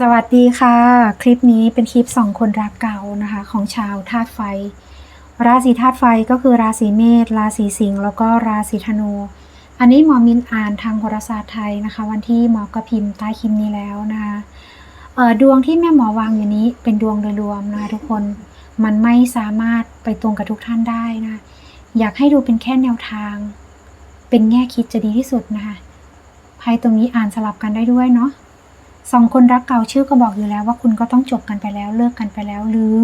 สวัสดีค่ะ คลิปนี้เป็นคลิปสองคนรักเก่านะคะ ของชาวธาตุไฟ ราศีธาตุไฟก็คือราศีเมษราศีสิงห์แล้วก็ราศีธนู อันนี้หมอมินอ่านทางโหราศาสตร์ไทยนะคะ วันที่หมอกระพิมพ์ใต้คลิปนี้แล้วนะคะเอ่อดวงที่แม่หมอวางอยู่นี้เป็นดวงโดยรวมนะคะทุกคนมันไม่สามารถไปตรงกับทุกท่านได้นะ อยากให้ดูเป็นแค่แนวทาง เป็นแง่คิดจะดีที่สุดนะคะไพ่ตรงนี้อ่านสลับกันได้ด้วยเนาะ สองคนรักเก่าชื่อก็บอกอยู่แล้วว่าคุณก็ต้องจบกันไปแล้วเลิกกันไปแล้ว หรือ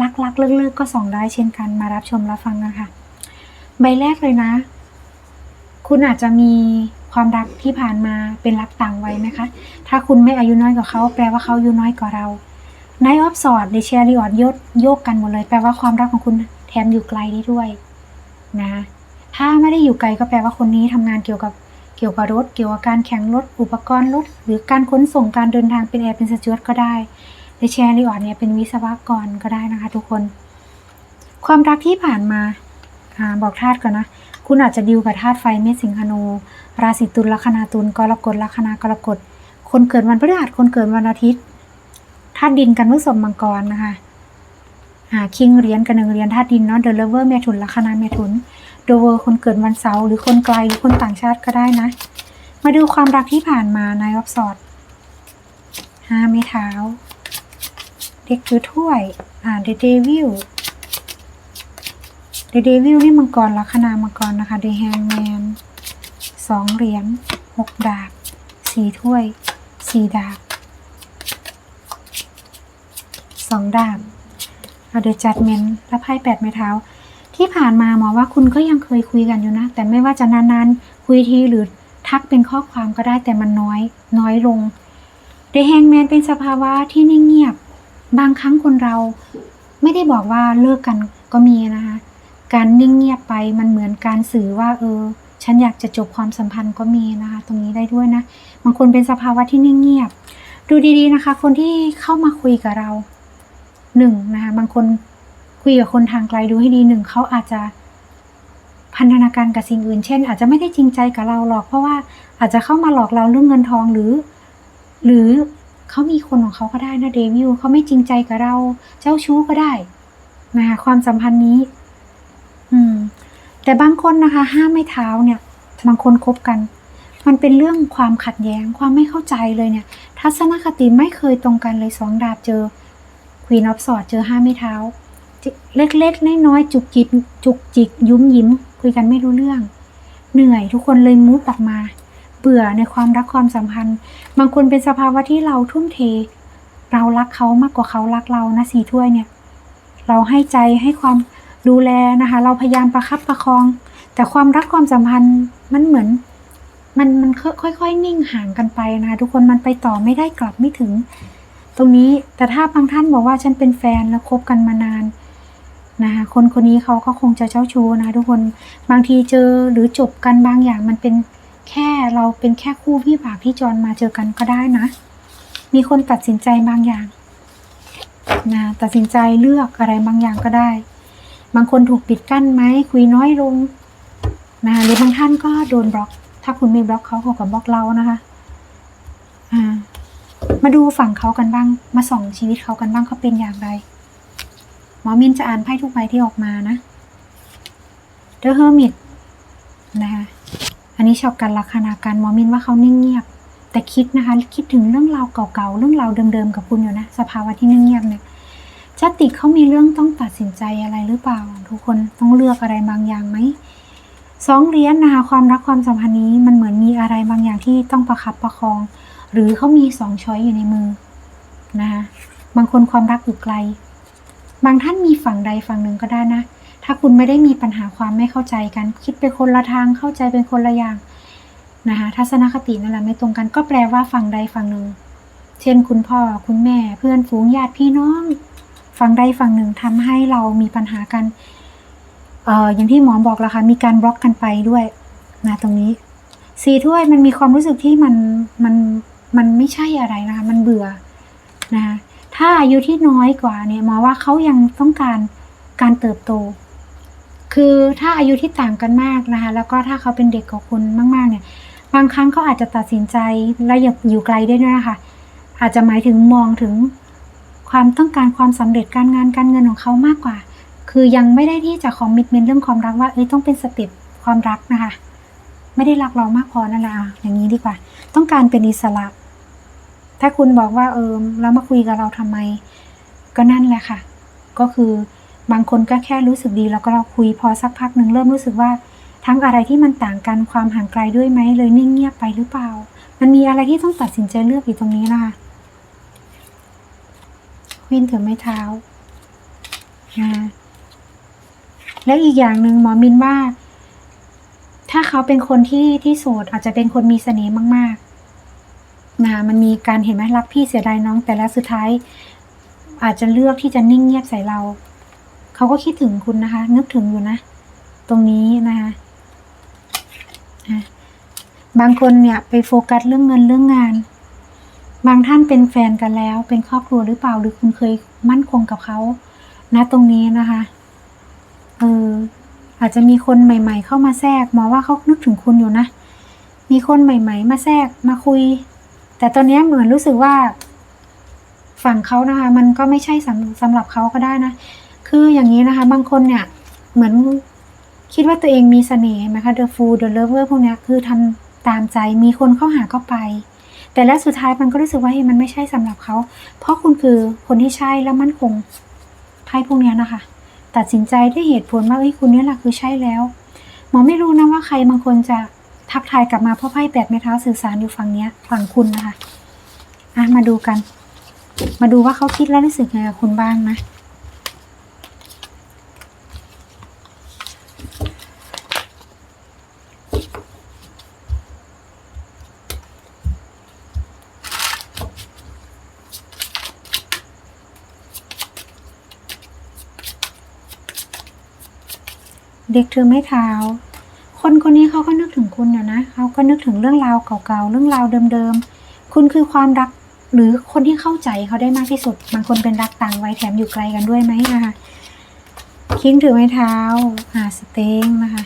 รักรักเลิกเลิกก็ส่องได้เช่นกันมารับชมรับฟังกันค่ะ ใบแรกเลยนะ คุณอาจจะมีความรักที่ผ่านมาเป็นรักต่างวัยไหมคะ ถ้าคุณไม่อายุน้อยกว่าเขาแปลว่าเขาอายุน้อยกว่าเราไนออฟสอดในเชียริออดโยกโยกกันหมดเลย แปลว่าความรักของคุณแถมอยู่ไกลได้ด้วยนะ ถ้าไม่ได้อยู่ไกลก็แปลว่าคนนี้ทำงานเกี่ยวกับ เกี่ยวกับรถ เกี่ยวกับการแข่งรถ อุปกรณ์รถ หรือการขนส่งการเดินทางเป็นแอร์เป็นสจวตก็ได้ในแชร์รีออดเนี่ยเป็นวิศวกรก็ได้นะคะ ทุกคน ความรักที่ผ่านมาอบอกธาตุก่อนนะ คุณอาจจะดิวกับธาตุไฟเมษสิงหานูราศีตุลลัคนาตุลกรกฎลัคนากรกฎ คนเกิดวันพฤหัสคนเกิดวันอาทิตย์ธาตุดินกันพฤษภมังกรนะคะคิงเหรียญกับหนึ่งเหรียญธาตุดินเนาะเดลเวอร์เมถุนลัคนาเมถุน ดเวอร์คนเกิดวันเสาร์หรือคนไกลหรือคนต่างชาติก็ได้นะ มาดูความรักที่ผ่านมานายออฟสอดห้าไม้เท้า เด็กถือถ้วย อ่าเดเดวิลเดเดวิลนี่มังกรลัคนามังกรนะคะเดแฮงแมนสองเหรียญหกดาบสี่ถ้วยสี่ดาบสองดาบเดอะจัดเมนและไพ่แปดไม้เท้า ที่ผ่านมาหมอว่าคุณก็ยังเคยคุยกันอยู่นะ แต่ไม่ว่าจะนานๆ คุยทีหรือทักเป็นข้อความก็ได้แต่มันน้อย น้อยลงเดแฮงแมนเป็นสภาวะที่นิ่งเงียบ บางครั้งคนเราไม่ได้บอกว่าเลิกกันก็มีนะคะ การนิ่งเงียบไปมันเหมือนการสื่อว่า เออ ฉันอยากจะจบความสัมพันธ์ก็มีนะคะ ตรงนี้ได้ด้วยนะบางคนเป็นสภาวะที่นิ่งเงียบ ดูดีๆนะคะ คนที่เข้ามาคุยกับเราหนึ่งนะคะบางคน คุยกับคนทางไกลดูให้ดีหนึ่งเขาอาจจะพันธนาการกับสิ่งอื่น เช่น อาจจะไม่ได้จริงใจกับเราหรอก เพราะว่าอาจจะเข้ามาหลอกเราเรื่องเงินทองหรือ หรือเขามีคนของเขาก็ได้นะเดวิลเขาไม่จริงใจกับเรา เจ้าชู้ก็ได้นะคะความสัมพันธ์นี้ อืม แต่บางคนนะคะ ห้ามไม่เท้าเนี่ย บางคนคบกัน มันเป็นเรื่องความขัดแย้งความไม่เข้าใจเลยเนี่ย ทัศนคติไม่เคยตรงกันเลยสองดาบเจอควีนออฟสอดเจอห้าไม่เท้า เล็กๆน้อยๆจุกจิกจุกจิกยุ้มยิ้ม คุยกันไม่รู้เรื่อง เหนื่อยทุกคนเลยมูฟออกมา เบื่อในความรักความสัมพันธ์ บางคนเป็นสภาวะที่เราทุ่มเท เรารักเขามากกว่าเขารักเรานะสีถ้วยเนี่ย เราให้ใจให้ความดูแลนะคะ เราพยายามประคับประคอง แต่ความรักความสัมพันธ์มันเหมือน มันมันค่อยๆนิ่งห่างกันไปนะคะทุกคนมันไปต่อไม่ได้กลับไม่ถึง ตรงนี้แต่ถ้าบางท่านบอกว่าฉันเป็นแฟนแล้วคบกันมานาน นะคะคนคนนี้เขาก็คงจะเจ้าชู้นะทุกคนบางทีเจอหรือจบกันบางอย่างมันเป็นแค่เราเป็นแค่คู่พี่ผากที่จรมาเจอกันก็ได้นะ มีคนตัดสินใจบางอย่างนะตัดสินใจเลือกอะไรบางอย่างก็ได้ บางคนถูกปิดกั้นไหมคุยน้อยลงนะหรือบางท่านก็โดนบล็อก ถ้าคุณไม่บล็อกเขาเขาก็บล็อกเรานะคะอ่ามาดูฝั่งเขากันบ้าง มาส่องชีวิตเขากันบ้างเขาเป็นอย่างไร หมอมินจะอ่านไพ่ทุกใบที่ออกมานะ The Hermit นะคะ อันนี้ชอบกันลัคนาการหมอมินว่าเขานิ่งเงียบ แต่คิดนะคะ คิดถึงเรื่องราวเก่าๆ เรื่องราวเดิมๆ กับคุณอยู่นะ สภาวะที่นิ่งเงียบเนี่ยชาติเขามีเรื่องต้องตัดสินใจอะไรหรือเปล่า ทุกคนต้องเลือกอะไรบางอย่างไหมสองเหรียญนะคะความรักความสัมพันธ์นี้มันเหมือนมีอะไรบางอย่างที่ต้องประคับประคอง หรือเขามีสองช้อยอยู่ในมือนะคะบางคนความรักอยู่ไกล บางท่านมีฝั่งใดฝั่งหนึ่งก็ได้นะ ถ้าคุณไม่ได้มีปัญหาความไม่เข้าใจกัน คิดเป็นคนละทางเข้าใจเป็นคนละอย่างนะคะทัศนคตินั่นแหละไม่ตรงกันก็แปลว่าฝั่งใดฝั่งหนึ่ง เช่นคุณพ่อคุณแม่เพื่อนฝูงญาติพี่น้อง ฝั่งใดฝั่งหนึ่งทำให้เรามีปัญหากันเอ่ออย่างที่หมอบอกแล้วค่ะมีการบล็อกกันไปด้วยนะตรงนี้สีถ้วยมันมีความรู้สึกที่มันมันมันไม่ใช่อะไรนะคะ มันเบื่อนะคะ ถ้าอายุที่น้อยกว่าเนี่ยหมอว่าเขายังต้องการการเติบโต คือถ้าอายุที่ต่างกันมากนะคะ แล้วก็ถ้าเขาเป็นเด็กกว่าคุณมาก ๆ เนี่ย บางครั้งเขาอาจจะตัดสินใจและอย่าอยู่ไกลด้วยนะคะอาจจะหมายถึงมองถึงความต้องการความสำเร็จการงานการเงินของเขามากกว่า คือยังไม่ได้ที่จะคอมมิตเมนต์เรื่องความรักว่าเอ้ยต้องเป็นสเต็ปความรักนะคะ ไม่ได้รักเรามากพอนั่นแหละอย่างนี้ดีกว่า ต้องการเป็นอิสระ ถ้าคุณบอกว่าเออแล้วมาคุยกับเราทำไม ก็นั่นแหละค่ะ ก็คือบางคนก็แค่รู้สึกดี แล้วก็เราคุยพอสักพักหนึ่งเริ่มรู้สึกว่า ทั้งอะไรที่มันต่างกันความห่างไกลด้วยไหมเลยนิ่งเงียบไปหรือเปล่า มันมีอะไรที่ต้องตัดสินใจเลือกอยู่ตรงนี้นะคะวินถือไม้เท้านะแล้วอีกอย่างหนึ่งหมอมินว่า ถ้าเขาเป็นคนที่ที่โสดอาจจะเป็นคนมีเสน่ห์มาก ๆ นะมันมีการเห็นไหมรักพี่เสียดายน้อง แต่แล้วสุดท้าย อาจจะเลือกที่จะนิ่งเงียบใส่เรา เขาก็คิดถึงคุณนะคะ นึกถึงอยู่นะ ตรงนี้นะคะบางคนเนี่ยไปโฟกัสเรื่องเงินเรื่องงาน บางท่านเป็นแฟนกันแล้ว เป็นครอบครัวหรือเปล่าหรือคุณเคยมั่นคงกับเขานะตรงนี้นะคะเอออาจจะมีคนใหม่ ๆ เข้ามาแทรกมองว่าเขานึกถึงคุณอยู่นะ มีคนใหม่ ๆ มาแทรกมาคุย แต่ตอนนี้เหมือนรู้สึกว่า ฝั่งเขานะคะ มันก็ไม่ใช่สำสำหรับเขาก็ได้นะ คืออย่างนี้นะคะ บางคนเนี่ยเหมือนคิดว่าตัวเองมีเสน่ห์ไหมคะ The Fool The Lover พวกนี้คือทำตามใจมีคนเข้าหาก็ไป แต่แล้วสุดท้ายมันก็รู้สึกว่าเฮ้ยมันไม่ใช่สำหรับเขา เพราะคุณคือคนที่ใช่แล้วมั่นคงไพ่พวกนี้นะคะ ตัดสินใจด้วยเหตุผลว่าเอ้ยคุณเนี่ยแหละคือใช่แล้ว หมอไม่รู้นะว่าใครบางคนจะ ทักทายกลับมาเพราะไพ่แปดไม้เท้าสื่อสารอยู่ฝั่งเนี้ยฝั่งคุณนะคะอะมาดูกัน มาดูว่าเขาคิดแล้วรู้สึกไงกับคุณบ้างนะเด็กถือไม้เท้า คนคนนี้เขาก็นึกถึงคุณอยู่นะเขาก็นึกถึงเรื่องราวเก่าๆเรื่องราวเดิมๆ คุณคือความรักหรือคนที่เข้าใจเขาได้มากที่สุด บางคนเป็นรักต่างวัยแถมอยู่ไกลกันด้วยไหมนะคะคิงถือไม้เท้าหาสเต็งนะคะ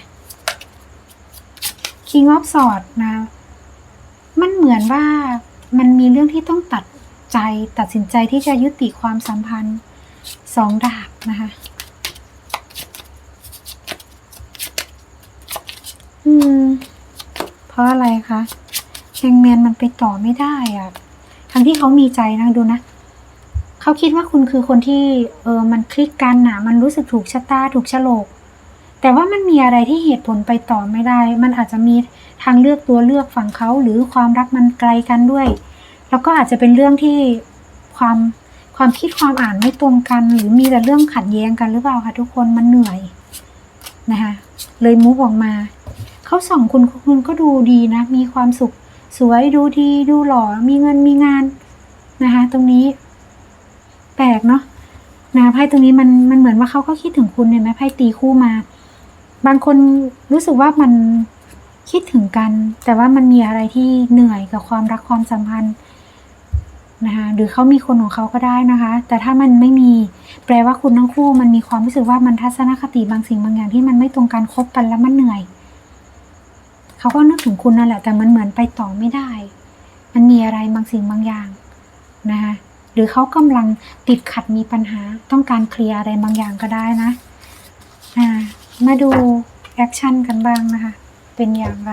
คิงออฟสอดนะ มันเหมือนว่ามันมีเรื่องที่ต้องตัดใจตัดสินใจที่จะยุติความสัมพันธ์สองดาบนะคะ อืม เพราะอะไรคะแฮงแมนมันไปต่อไม่ได้อะทั้งที่เขามีใจนะดูนะเขาคิดว่าคุณคือคนที่ เออ มันคลิกกันนะมันรู้สึกถูกชะตาถูกโฉลก แต่ว่ามันมีอะไรที่เหตุผลไปต่อไม่ได้ มันอาจจะมีทางเลือกตัวเลือกฝั่งเขาหรือความรักมันไกลกันด้วย แล้วก็อาจจะเป็นเรื่องที่ความความคิดความอ่านไม่ตรงกัน หรือมีแต่เรื่องขัดแย้งกันหรือเปล่าคะทุกคนมันเหนื่อยนะคะเลยมูฟออกมา เขาส่องคุณคุณก็ดูดีนะ มีความสุข สวยดูดีดูหล่อ มีเงินมีงานนะคะ ตรงนี้ แปลกเนาะนะไพ่ตรงนี้มันมันเหมือนว่าเขาก็คิดถึงคุณเห็นไหมไพ่ตีคู่มา บางคนรู้สึกว่ามันคิดถึงกัน แต่ว่ามันมีอะไรที่เหนื่อยกับความรักความสัมพันธ์นะคะหรือเขามีคนของเขาก็ได้นะคะ แต่ถ้ามันไม่มีแปลว่าคุณทั้งคู่ มันมีความรู้สึกว่ามันทัศนคติบางสิ่งบางอย่างที่มันไม่ตรงกันคบกันแล้วมันเหนื่อย เขาก็นึกถึงคุณนั่นแหละ แต่มันเหมือนไปต่อไม่ได้ มันมีอะไรบางสิ่งบางอย่างนะคะหรือเขากำลังติดขัดมีปัญหา ต้องการเคลียร์อะไรบางอย่างก็ได้นะอ่ามาดูแอคชั่นกันบ้างนะคะ เป็นอย่างไร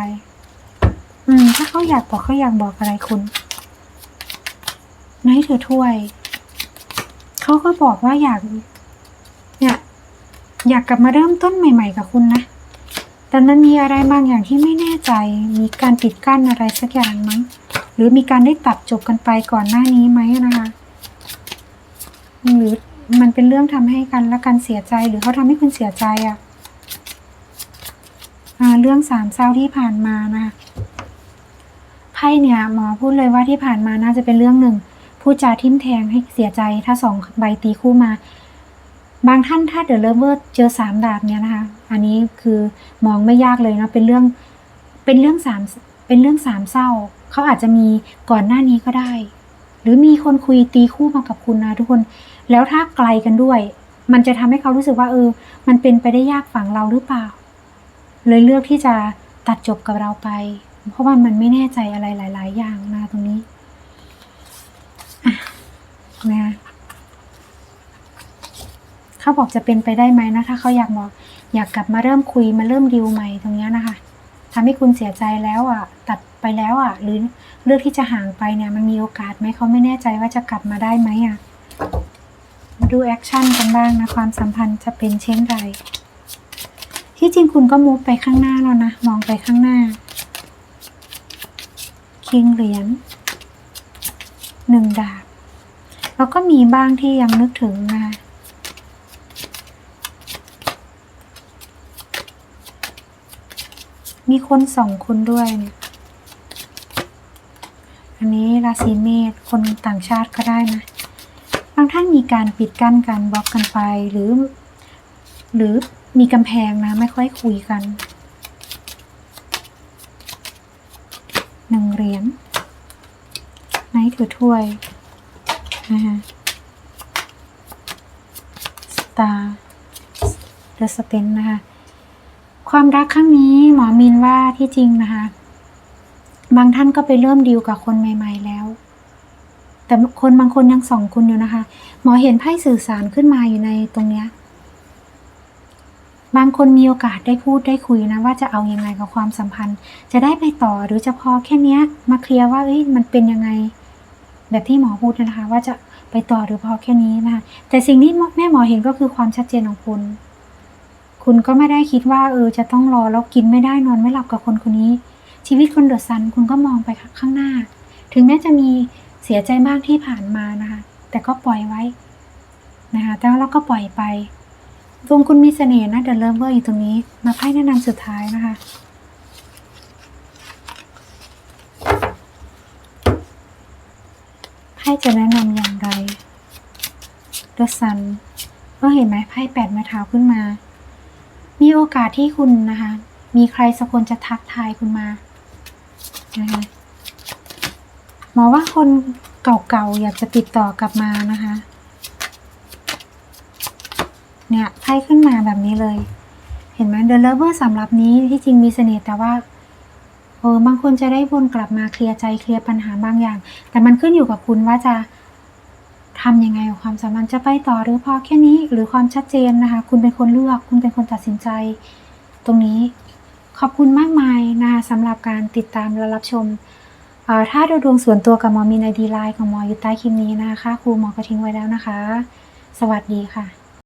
อืม ถ้าเขาอยากบอกเขาอยากบอกอะไรคุณให้เธอถ้วย เขาก็บอกว่าอยาก เนี่ย อยากกลับมาเริ่มต้นใหม่ ๆ กับคุณนะ แต่มันมีอะไรบางอย่างที่ไม่แน่ใจ มีการปิดกั้นอะไรสักอย่างมั้ง หรือมีการได้ตัดจบกันไปก่อนหน้านี้ไหมนะคะ หรือมันเป็นเรื่องทำให้กันและกันเสียใจ หรือเขาทำให้คุณเสียใจอะ่ะเรื่องสามเศร้าที่ผ่านมานะคะไพ่เนี่ยหมอพูดเลยว่าที่ผ่านมาน่าจะเป็นเรื่องหนึ่งพูดจาทิ่มแทงให้เสียใจ ถ้าสองใบตีคู่มา บางท่านถ้าเดอะเลเวอร์เจอสามดาบเนี่ยนะคะ อันนี้คือมองไม่ยากเลยนะเป็นเรื่องเป็นเรื่องสามเป็นเรื่องสามเศร้า เขาอาจจะมีก่อนหน้านี้ก็ได้ หรือมีคนคุยตีคู่มากับคุณนะทุกคน แล้วถ้าไกลกันด้วย มันจะทำให้เขารู้สึกว่าเออ มันเป็นไปได้ยากฝั่งเราหรือเปล่า เลยเลือกที่จะตัดจบกับเราไป เพราะว่ามันไม่แน่ใจอะไรหลาย ๆ อย่างนะตรงนี้อะนะ เขาบอกจะเป็นไปได้ไหมนะถ้าเขาอยากบอกอยากกลับมาเริ่มคุยมาเริ่มดิวใหม่ตรงเนี้ยนะคะทำให้คุณเสียใจแล้วอะ ตัดไปแล้วอะ หรือเลือกที่จะห่างไปเนี่ยมันมีโอกาสไหมเขาไม่แน่ใจว่าจะกลับมาได้ไหมอะมาดูแอคชั่นกันบ้างนะความสัมพันธ์จะเป็นเช่นไรที่จริงคุณก็มูฟไปข้างหน้าแล้วนะมองไปข้างหน้าคิงเหรียญหนึ่งดาบแล้วก็มีบ้างที่ยังนึกถึงนะคะ มีคนสองคนด้วยเนี่ยอันนี้ราศีเมษคนต่างชาติก็ได้นะบางท่านมีการปิดกั้นกันบล็อกกันไปหรือ หรือมีกำแพงนะไม่ค่อยคุยกันหนึ่งเหรียญไนท์ถือถ้วยนะคะสตาร์เดอะสเปนนะคะ ความรักครั้งนี้หมอมินว่าที่จริงนะคะ บางท่านก็ไปเริ่มดีลกับคนใหม่ ๆ แล้ว แต่คนบางคนยังส่องคุณอยู่นะคะ หมอเห็นไพ่สื่อสารขึ้นมาอยู่ในตรงเนี้ยบางคนมีโอกาสได้พูดได้คุยนะ ว่าจะเอาอยัางไงกับความสัมพันธ์ จะได้ไปต่อหรือจะพอแค่เนี้ย มาเคลียร์ว่าเอ้ยมันเป็นยังไง แบบที่หมอพูดนะคะ ว่าจะไปต่อหรือพอแค่นี้นะคะแต่สิ่งที่แม่หมอเห็นก็คือความชัดเจนของคุณ คุณก็ไม่ได้คิดว่าเออจะต้องรอแล้วกินไม่ได้นอนไม่หลับกับคนคนนี้ ชีวิตคนเดือดซันคุณก็มองไปข้างหน้า ถึงแม้จะมีเสียใจบ้างที่ผ่านมานะคะ แต่ก็ปล่อยไว้นะคะแต่ว่าเราก็ปล่อยไปดวงคุณมีเสน่ห์นะเดอะเลิฟเวอร์อยู่ตรงนี้ มาไพ่แนะนำสุดท้ายนะคะไพ่จะแนะนำอย่างไร The Sun ก็เห็นไหมไพ่แปดไม้เท้าขึ้นมา มีโอกาสที่คุณนะคะ มีใครสักคนจะทักทายคุณมานะคะหมอว่าคนเก่าๆอยากจะติดต่อกลับมานะคะ เนี่ยไพ่ขึ้นมาแบบนี้เลย เห็นไหม The Lover สำหรับนี้ที่จริงมีเสน่ห์แต่ว่าเออบางคนจะได้วนกลับมาเคลียร์ใจเคลียร์ปัญหาบางอย่าง แต่มันขึ้นอยู่กับคุณว่าจะ ทำยังไงความสัมพันธ์จะไปต่อหรือพอแค่นี้หรือความชัดเจนนะคะ คุณเป็นคนเลือก คุณเป็นคนตัดสินใจ ตรงนี้ขอบคุณมากมายนะคะสำหรับการติดตามและรับชมอ่อถ้าดูดวงส่วนตัวกับหมอมีในดีไลน์ของหมออยู่ใต้คลิปนี้นะคะ ครูหมอกระทิ้งไว้แล้วนะคะ สวัสดีค่ะ